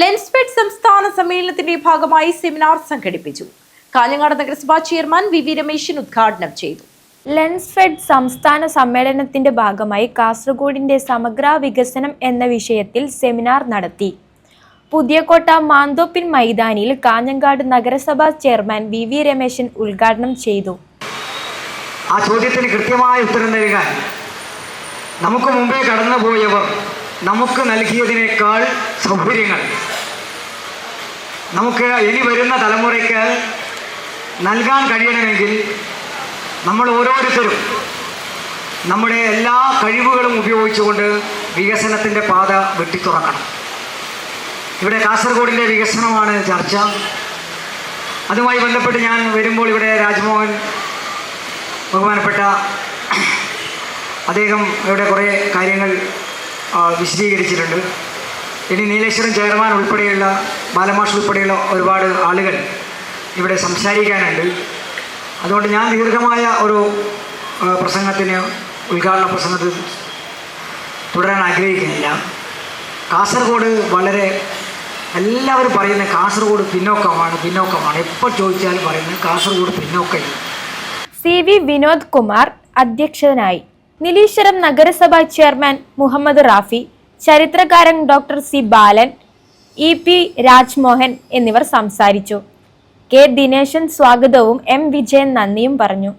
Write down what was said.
ലെൻസ്ഫെഡ് സംസ്ഥാന സമ്മേളനത്തിന്റെ ഭാഗമായി സെമിനാർ സംഘടിപ്പിച്ചു. കാഞ്ഞങ്ങാട് നഗരസഭാ ചെയർമാൻ വി വി രമേശൻ ഉദ്ഘാടനം ചെയ്തു. ലെൻസ്ഫെഡ് സംസ്ഥാന സമ്മേളനത്തിന്റെ ഭാഗമായി കാസർഗോഡിന്റെ സമഗ്ര വികസനം എന്ന വിഷയത്തിൽ സെമിനാർ നടത്തി. പുതിയകോട്ട മാന്തോപ്പിൻ മൈതാനിയിൽ കാഞ്ഞങ്ങാട് നഗരസഭാ ചെയർമാൻ വി വി രമേശൻ ഉദ്ഘാടനം ചെയ്തു. ആ ചോദ്യത്തിന് കൃത്യമായ ഉത്തരം നൽകാൻ നമുക്ക് മുമ്പേ കടന്നുപോയവർ നമുക്ക് നൽകിയതിനേക്കാൾ സൗകര്യങ്ങൾ നമുക്ക് ഇനി വരുന്ന തലമുറയ്ക്ക് നൽകാൻ കഴിയണമെങ്കിൽ നമ്മൾ ഓരോരുത്തരും നമ്മുടെ എല്ലാ കഴിവുകളും ഉപയോഗിച്ചുകൊണ്ട് വികസനത്തിന്റെ പാത വെട്ടിത്തുറക്കണം. ഇവിടെ കാസർഗോഡിന്റെ വികസനമാണ് ചർച്ച. അതുമായി ബന്ധപ്പെട്ട് ഞാൻ വരുമ്പോൾ ഇവിടെ രാജ്മോഹൻ ബഹുമാനപ്പെട്ട അദ്ദേഹം ഇവിടെ കുറേ കാര്യങ്ങൾ വിശദീകരിച്ചിട്ടുണ്ട്. ഇനി നീലേശ്വരം ചെയർമാൻ ഉൾപ്പെടെയുള്ള ബാലമാഷ് ഉൾപ്പെടെയുള്ള ഒരുപാട് ആളുകൾ ഇവിടെ സംസാരിക്കാനുണ്ട്. അതുകൊണ്ട് ഞാൻ ദീർഘമായ ഒരു പ്രസംഗത്തിന് ഉദ്ഘാടന പ്രസംഗത്തിൽ തുടരാൻ ആഗ്രഹിക്കുന്നില്ല. കാസർഗോഡ് വളരെ എല്ലാവരും പറയുന്ന കാസർഗോഡ് പിന്നോക്കമാണ് പിന്നോക്കമാണ്. എപ്പോൾ ചോദിച്ചാലും പറയുന്നത് കാസർഗോഡ് പിന്നോക്കം. സി വി വിനോദ് കുമാർ അധ്യക്ഷനായി. നിലീശ്വരം നഗരസഭാ ചെയർമാൻ മുഹമ്മദ് റാഫി ചരിത്രകാരൻ doctor C Balan E P Rajmohan എന്നിവർ സംസാരിച്ചു. കെ. ദിനേശൻ സ്വാഗതവും എം. വിജയൻ നന്ദിയും പറഞ്ഞു.